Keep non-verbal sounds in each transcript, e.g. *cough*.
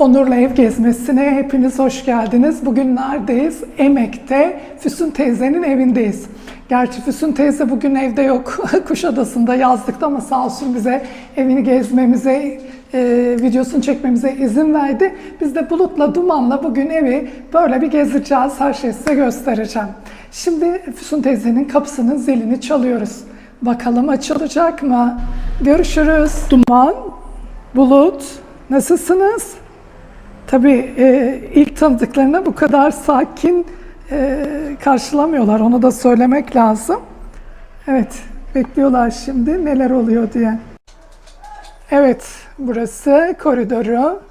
Onur'la ev gezmesine hepiniz hoş geldiniz. Bugün neredeyiz? Emek'te Füsun teyzenin evindeyiz. Gerçi Füsun teyze bugün evde yok. *laughs* Kuşadası'nda yazlıkta ama sağ olsun bize evini gezmemize, e, videosunu çekmemize izin verdi. Biz de Bulut'la Duman'la bugün evi böyle bir gezeceğiz. Her şeyi size göstereceğim. Şimdi Füsun teyzenin kapısının zilini çalıyoruz. Bakalım açılacak mı? Görüşürüz. Duman, Bulut, nasılsınız? Tabii e, ilk tanıdıklarına bu kadar sakin e, karşılamıyorlar. Onu da söylemek lazım. Evet, bekliyorlar şimdi neler oluyor diye. Evet, burası koridoru.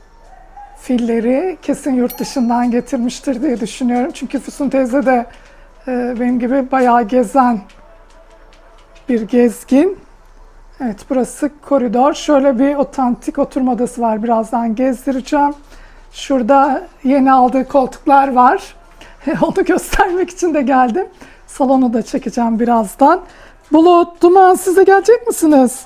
Filleri kesin yurt dışından getirmiştir diye düşünüyorum. Çünkü Füsun teyze de e, benim gibi bayağı gezen bir gezgin. Evet burası koridor. Şöyle bir otantik oturma odası var. Birazdan gezdireceğim. Şurada yeni aldığı koltuklar var. *laughs* Onu göstermek için de geldim. Salonu da çekeceğim birazdan. Bulut, Duman siz de gelecek misiniz?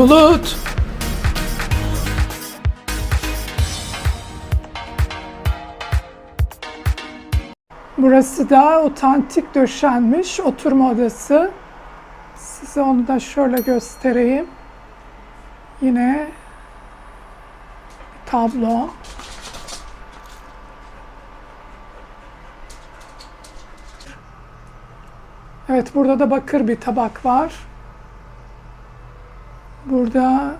Bulut. Burası da otantik döşenmiş oturma odası. Size onu da şöyle göstereyim. Yine tablo. Evet burada da bakır bir tabak var. Burada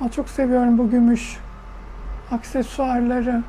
Aa, çok seviyorum bu gümüş aksesuarları.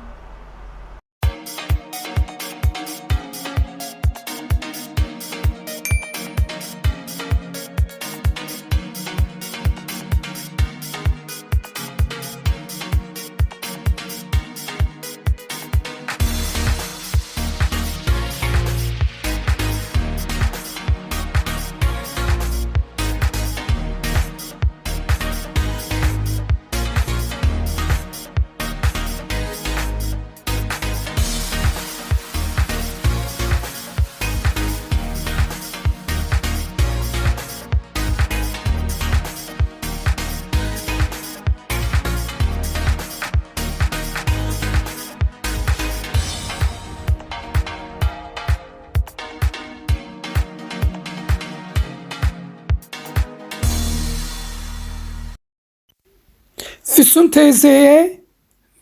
Füsun teyzeye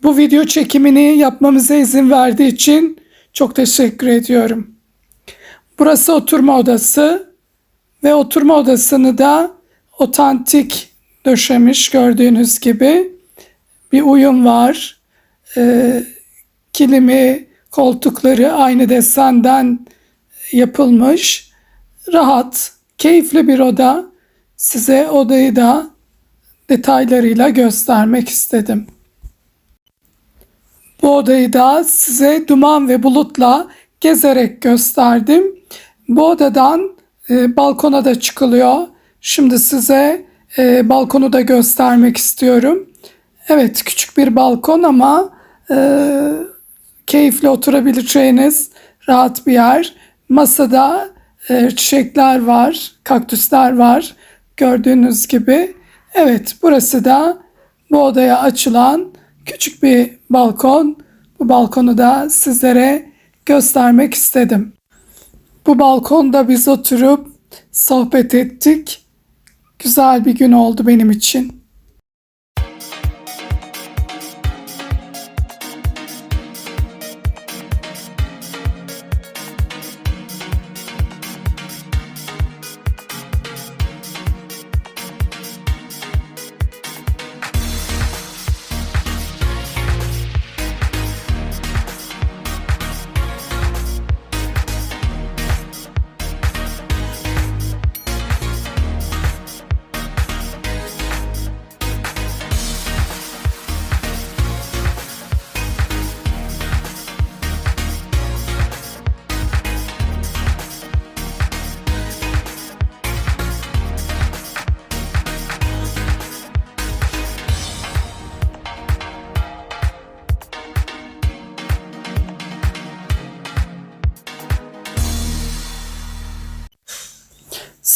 bu video çekimini yapmamıza izin verdiği için çok teşekkür ediyorum. Burası oturma odası ve oturma odasını da otantik döşemiş gördüğünüz gibi bir uyum var. Ee, kilimi, koltukları aynı desenden yapılmış. Rahat, keyifli bir oda. Size odayı da detaylarıyla göstermek istedim. Bu odayı da size duman ve bulutla gezerek gösterdim. Bu odadan e, balkona da çıkılıyor. Şimdi size e, balkonu da göstermek istiyorum. Evet küçük bir balkon ama e, keyifli oturabileceğiniz rahat bir yer. Masada e, çiçekler var, kaktüsler var gördüğünüz gibi. Evet, burası da bu odaya açılan küçük bir balkon. Bu balkonu da sizlere göstermek istedim. Bu balkonda biz oturup sohbet ettik. Güzel bir gün oldu benim için.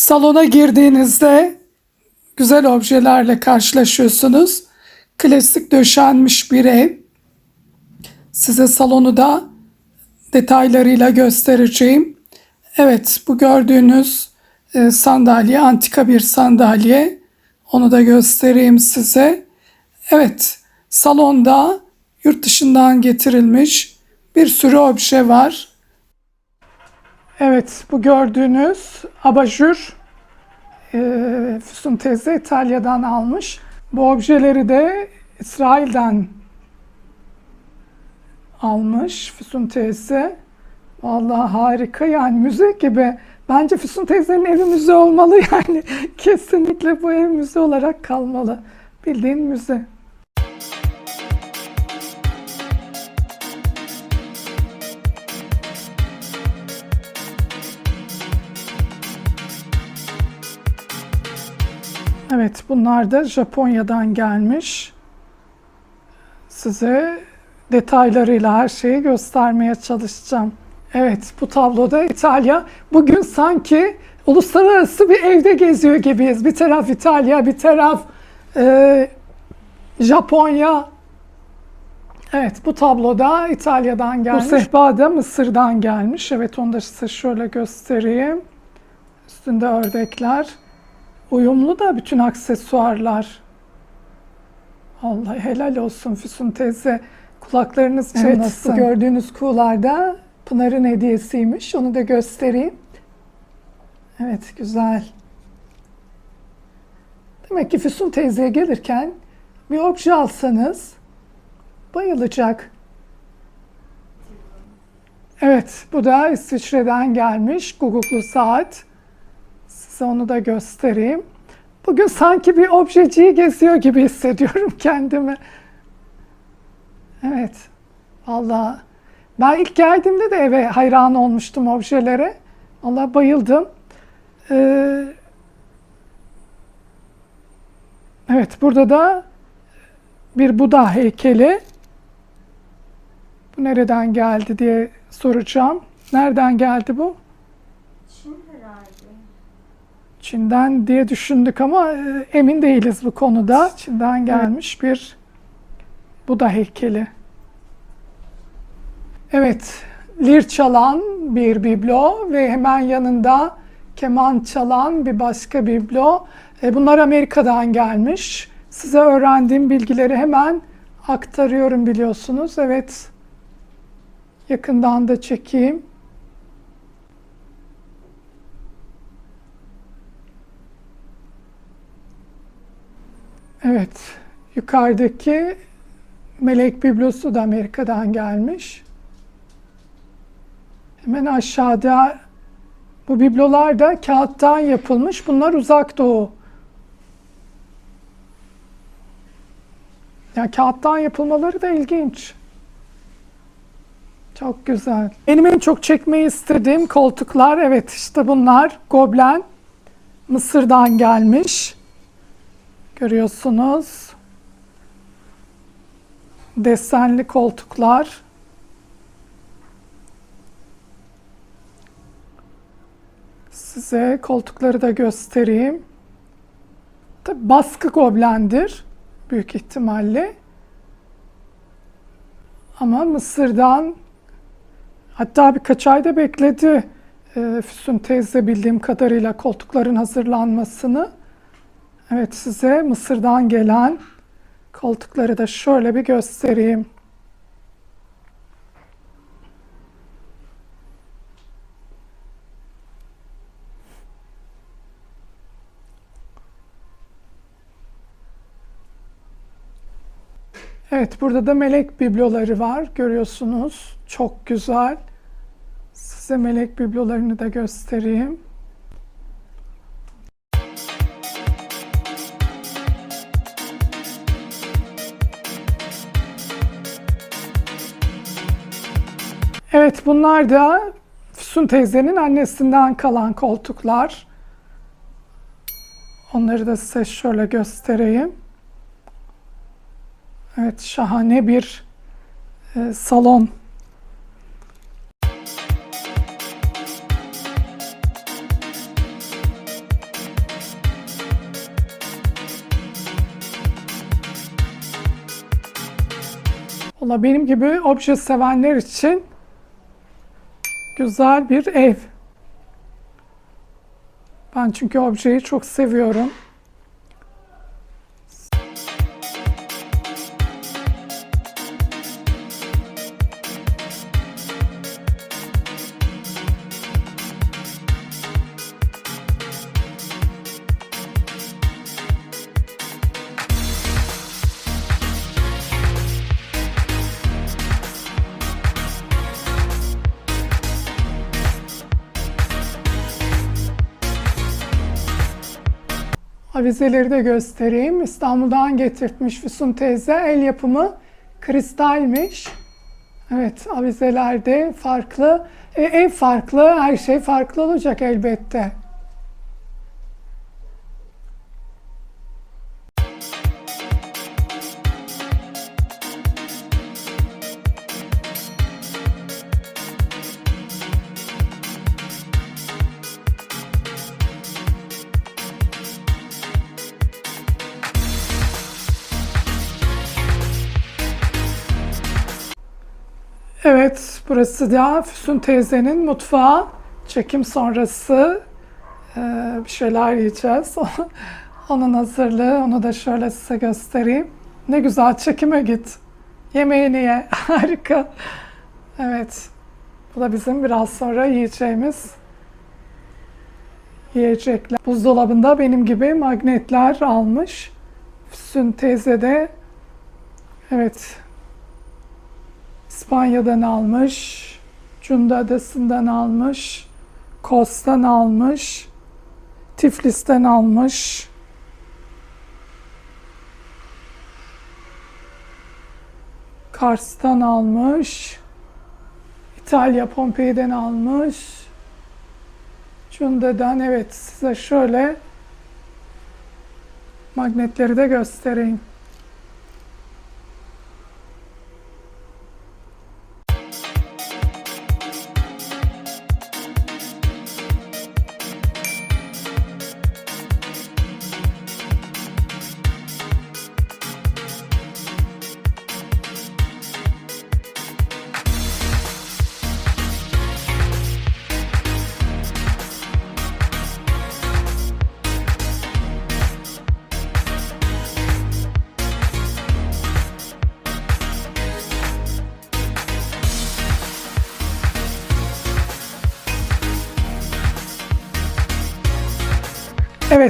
Salona girdiğinizde güzel objelerle karşılaşıyorsunuz. Klasik döşenmiş bir ev. Size salonu da detaylarıyla göstereceğim. Evet, bu gördüğünüz e, sandalye antika bir sandalye. Onu da göstereyim size. Evet, salonda yurt dışından getirilmiş bir sürü obje var. Evet, bu gördüğünüz abajur e, Füsun teyze İtalya'dan almış. Bu objeleri de İsrail'den almış Füsun teyze. Vallahi harika yani müze gibi. Bence Füsun teyzenin evi müze olmalı *laughs* yani. Kesinlikle bu ev müze olarak kalmalı. Bildiğin müze. Evet, bunlar da Japonya'dan gelmiş. Size detaylarıyla her şeyi göstermeye çalışacağım. Evet, bu tabloda İtalya. Bugün sanki uluslararası bir evde geziyor gibiyiz. Bir taraf İtalya, bir taraf e, Japonya. Evet, bu tabloda İtalya'dan gelmiş. Bu sehpa da Mısır'dan gelmiş. Evet, onu da size şöyle göstereyim. Üstünde ördekler. Uyumlu da bütün aksesuarlar. Allah helal olsun Füsun teyze. Kulaklarınız çınlasın. Evet, bu gördüğünüz kuğularda Pınar'ın hediyesiymiş. Onu da göstereyim. Evet, güzel. Demek ki Füsun teyzeye gelirken bir obje alsanız bayılacak. Evet, bu da İsviçre'den gelmiş guguklu saat. Size onu da göstereyim. Bugün sanki bir objeciyi geziyor gibi hissediyorum *laughs* kendimi. Evet. Vallahi ben ilk geldiğimde de eve hayran olmuştum objelere. Allah bayıldım. Ee, evet burada da bir Buda heykeli. Bu nereden geldi diye soracağım. Nereden geldi bu? Çin herhalde. Çin'den diye düşündük ama e, emin değiliz bu konuda. Çin'den gelmiş bir Buda heykeli. Evet, lir çalan bir biblo ve hemen yanında keman çalan bir başka biblo. E, Bunlar Amerika'dan gelmiş. Size öğrendiğim bilgileri hemen aktarıyorum biliyorsunuz. Evet, yakından da çekeyim. Evet, yukarıdaki melek biblosu da Amerika'dan gelmiş. Hemen aşağıda bu biblolar da kağıttan yapılmış. Bunlar uzak doğu. Ya kağıttan yapılmaları da ilginç. Çok güzel. Benim en çok çekmeyi istediğim koltuklar evet işte bunlar. Goblen Mısır'dan gelmiş. Görüyorsunuz. Desenli koltuklar. Size koltukları da göstereyim. Tabii baskı goblendir büyük ihtimalle. Ama Mısır'dan hatta birkaç ayda bekledi e, Füsun teyze bildiğim kadarıyla koltukların hazırlanmasını. Evet size Mısır'dan gelen koltukları da şöyle bir göstereyim. Evet burada da melek bibloları var. Görüyorsunuz. Çok güzel. Size melek biblolarını da göstereyim. Evet bunlar da Füsun teyzenin annesinden kalan koltuklar. Onları da size şöyle göstereyim. Evet şahane bir e, salon Valla benim gibi obje sevenler için güzel bir ev. Ben çünkü objeyi çok seviyorum. Avizeleri de göstereyim. İstanbul'dan getirtmiş Füsun teyze. El yapımı kristalmiş. Evet avizelerde farklı. E, ev farklı, her şey farklı olacak elbette. Burası da Füsun teyzenin mutfağı. Çekim sonrası e, bir şeyler yiyeceğiz. *laughs* Onun hazırlığı, onu da şöyle size göstereyim. Ne güzel çekime git. Yemeğini ye. *laughs* Harika. Evet. Bu da bizim biraz sonra yiyeceğimiz yiyecekler. Buzdolabında benim gibi magnetler almış. Füsun teyze de evet İspanya'dan almış, Cunda Adası'ndan almış, Kos'tan almış, Tiflis'ten almış. Kars'tan almış, İtalya Pompei'den almış. Cunda'dan evet size şöyle magnetleri de göstereyim.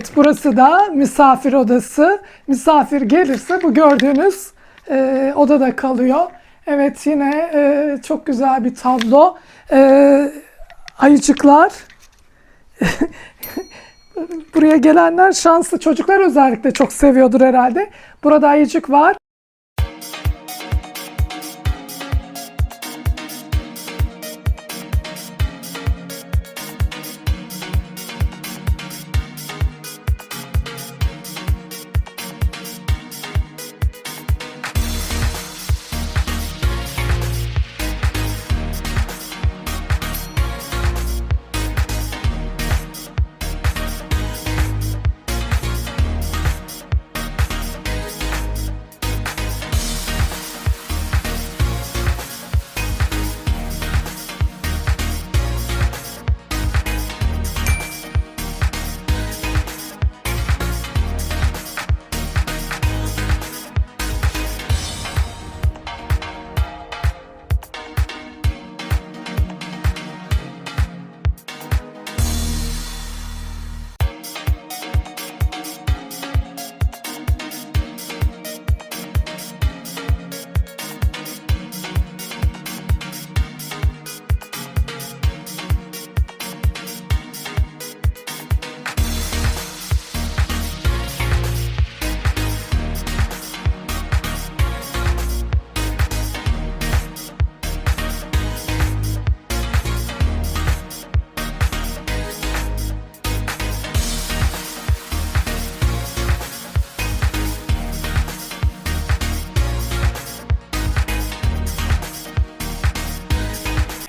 Evet, burası da misafir odası. Misafir gelirse bu gördüğünüz e, odada kalıyor. Evet, yine e, çok güzel bir tablo. E, ayıcıklar. *laughs* Buraya gelenler şanslı. Çocuklar özellikle çok seviyordur herhalde. Burada ayıcık var.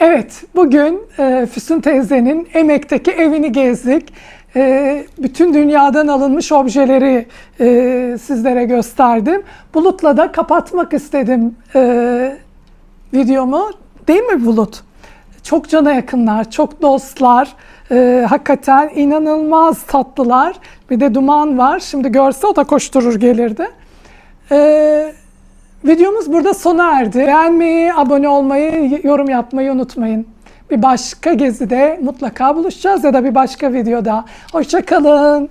Evet, bugün e, Füsun teyzenin Emek'teki evini gezdik. e, bütün dünyadan alınmış objeleri e, sizlere gösterdim. Bulut'la da kapatmak istedim videomu. Değil mi Bulut? Çok cana yakınlar, çok dostlar. Hakikaten inanılmaz tatlılar. Bir de Duman var. Şimdi görse o da koşturur gelirdi. E, videomuz burada sona erdi. Beğenmeyi, abone olmayı, yorum yapmayı unutmayın. Bir başka gezide mutlaka buluşacağız ya da bir başka videoda. Hoşçakalın.